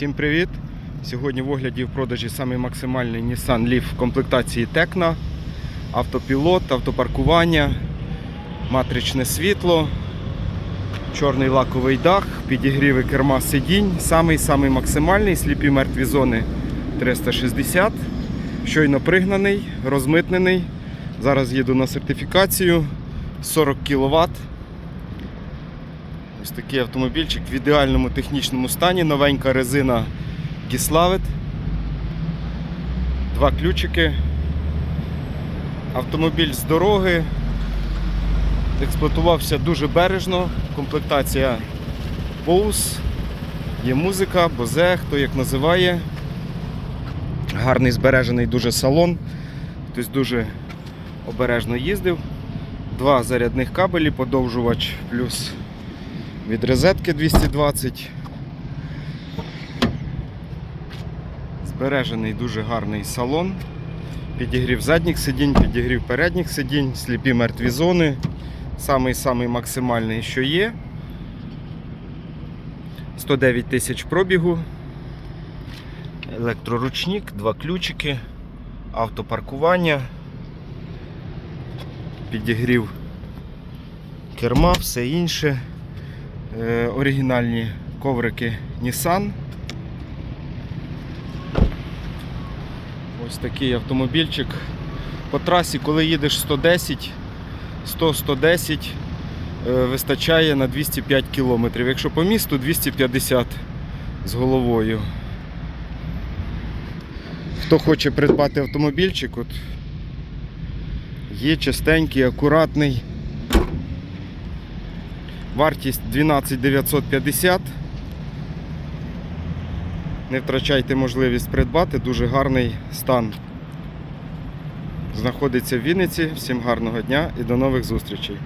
Всім привіт! Сьогодні в огляді в продажі самий максимальний Nissan Leaf в комплектації Tecna, автопілот, автопаркування, матричне світло, чорний лаковий дах, підігріви керма сидінь, самий самий максимальний, сліпі мертві зони 360, щойно пригнаний, розмитнений. Зараз їду на сертифікацію 40 кВт. Ось такий автомобільчик в ідеальному технічному стані, новенька резина Gislavit. Два ключики. Автомобіль з дороги. Експлуатувався дуже бережно. Комплектація Bose. Є музика, бозе, хто як називає. Гарний збережений дуже салон. Хтось дуже обережно їздив. Два зарядних кабелі, подовжувач плюс від розетки 220. Збережений дуже гарний салон. Підігрів задніх сидінь, підігрів передніх сидінь, сліпі мертві зони. Самий-самий максимальний, що є. 109 тисяч пробігу. Електроручник, два ключики, автопаркування, підігрів керма, все інше. Е, оригінальні коврики Nissan. Ось такий автомобільчик. По трасі, коли їдеш 110, 100-110, е, вистачає на 205 км. Якщо по місту 250 з головою. Хто хоче придбати автомобільчик, от є чистенький, акуратний. Вартість 12 950. Не втрачайте можливість придбати, дуже гарний стан. Знаходиться в Вінниці. Всім гарного дня і до нових зустрічей.